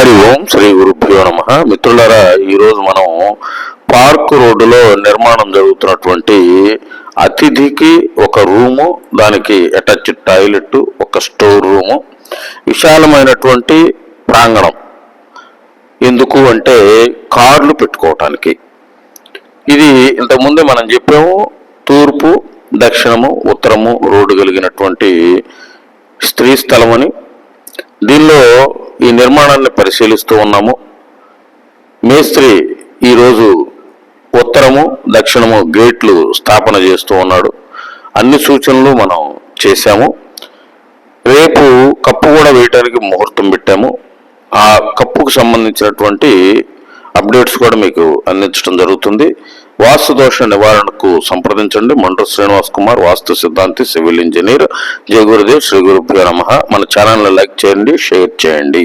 హరి ఓం శ్రీ గురుభ్యో నమ. మిత్రులారా ఈరోజు మనం పార్క్ రోడ్డులో నిర్మాణం జరుగుతున్నటువంటి అతిథికి ఒక రూము దానికి అటాచ్ టాయిలెట్ ఒక స్టోర్ రూము విశాలమైనటువంటి ప్రాంగణం. ఎందుకు అంటే కార్లు పెట్టుకోవటానికి. ఇది ఇంతకుముందే మనం చెప్పాము తూర్పు దక్షిణము ఉత్తరము రోడ్డు కలిగినటువంటి స్త్రీ స్థలమని. దీనిలో ఈ నిర్మాణాన్ని పరిశీలిస్తూ ఉన్నాము. మేస్త్రి ఈరోజు ఉత్తరము దక్షిణము గేట్లు స్థాపన చేస్తూ ఉన్నాడు. అన్ని సూచనలు మనం చేశాము. రేపు కప్పు కూడా వేయటానికి ముహూర్తం పెట్టాము. ఆ కప్పుకు సంబంధించినటువంటి అప్డేట్స్ కూడా మీకు అందించడం జరుగుతుంది. వాస్తు దోష నివారణకు సంప్రదించండి. మండ్రు శ్రీనివాస్ కుమార్ వాస్తు సిద్ధాంతి సివిల్ ఇంజనీర్. జయ గురుదేవ్ శ్రీ గురుభ్యో నమ. మన ఛానల్ని లైక్ చేయండి షేర్ చేయండి.